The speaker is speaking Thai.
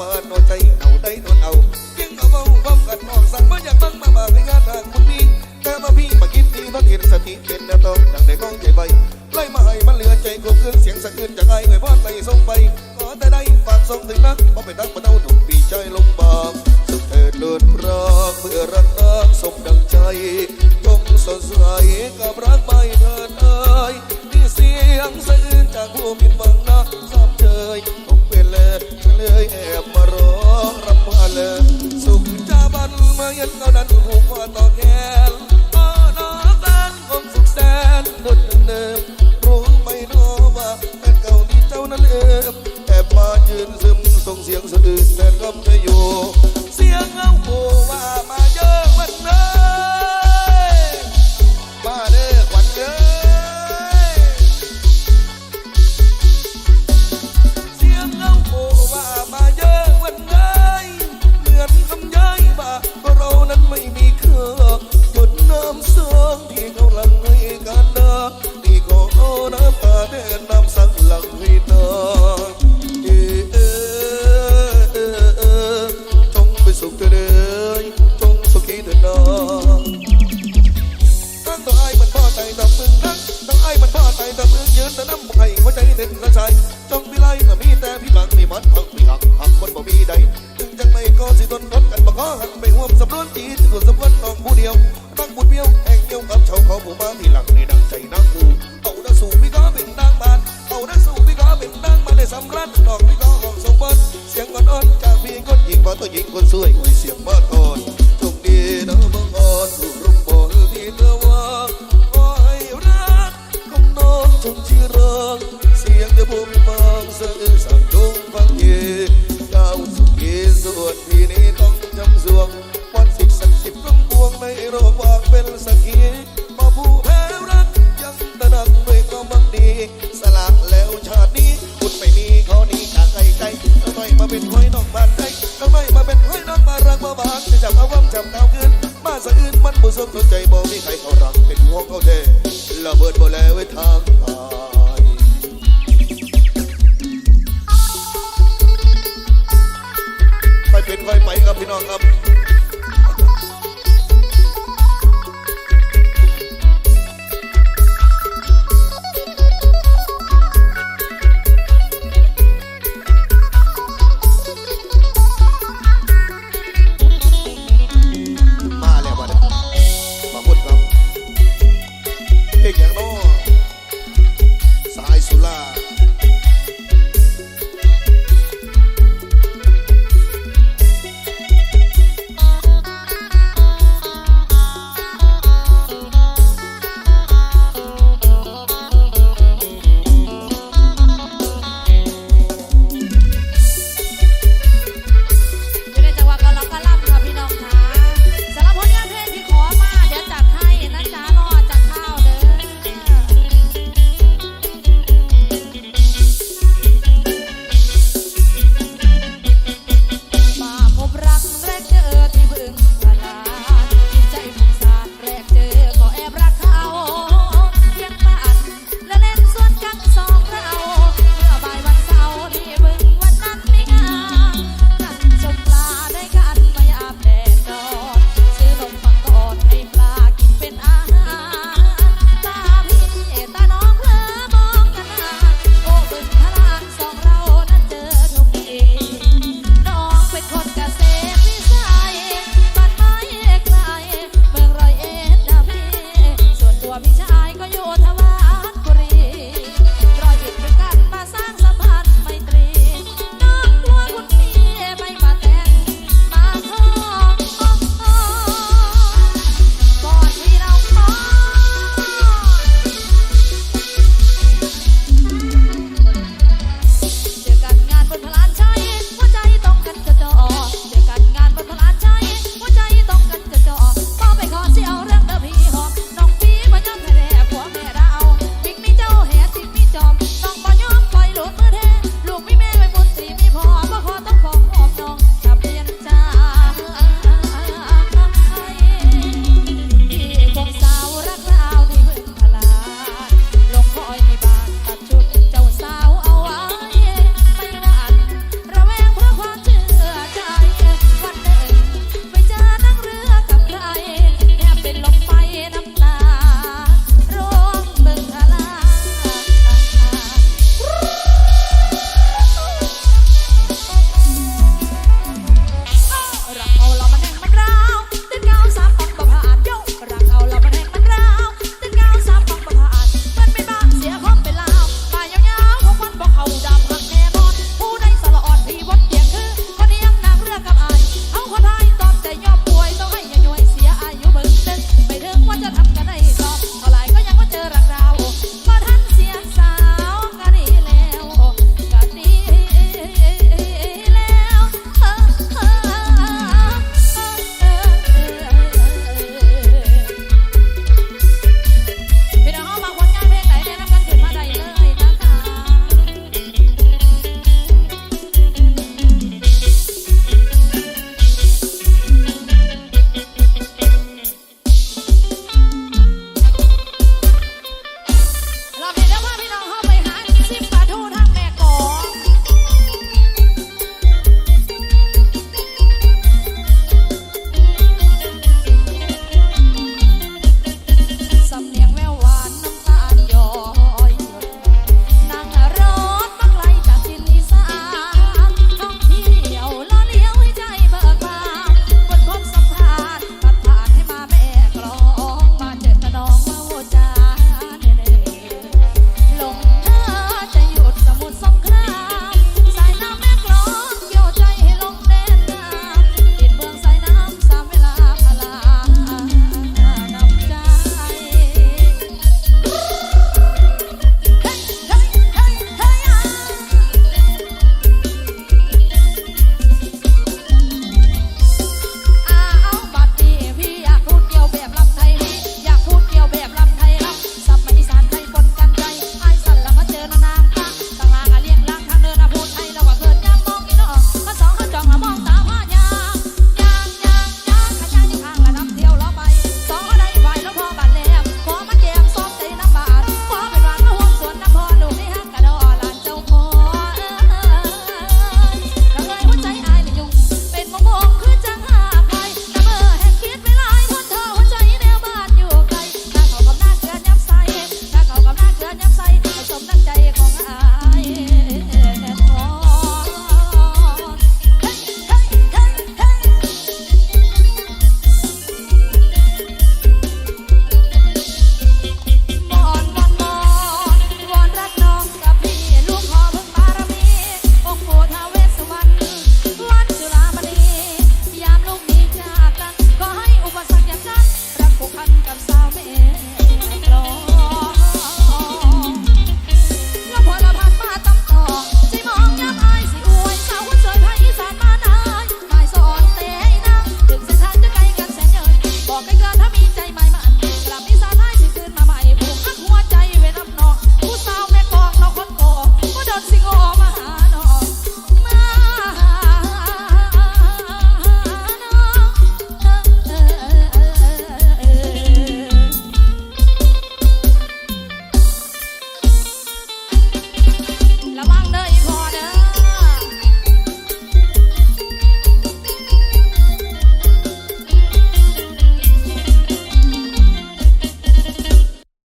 มาหน่อใจเอาได้โดนเอายิ่งเอาเบาบ้งกันมอกสั่งมาอยากบังมามาให้งานทางคุณพี่แต่มาพี่มาคิดดีมาเห็นสติเป็นแนวตองดังได้ของใจใบไล่มาให้มันเหลือใจกบเกินเสียงสะเกินจากไอ้ไว้บ้านไปส่งไปขอแต่ได้ฝากส่งถึงนักเพราะเป็นนักมาะเดาถูกปีใยลงบางสุขเถิดนลิรักเมื่อรักน้งสมดังใจจงสดใสกับรักไม่เถิดเอ้ยที่เสียงสะอื้นจากผู้มินบัง ยืนเท่านั้นหูกคอต่อแขนอ้อน้องแฟนผมสุขแสนดุดเนิมรู้ไหมโนว่าแฟนเก่าที่เจ้านั้นเอิมแอบมายืนซึมส่งเสียงสะอื้นแทนก็ไม่อยู่ ยิงบ่ตัวงยิงคนสวยคุยเสียงบ่ต ใครเขารักเป็นหัวเขาแด่ระเบิดบ่แล้วไว้ทางอายไปเป็นไฟไปครับพี่น้องครับ you want. to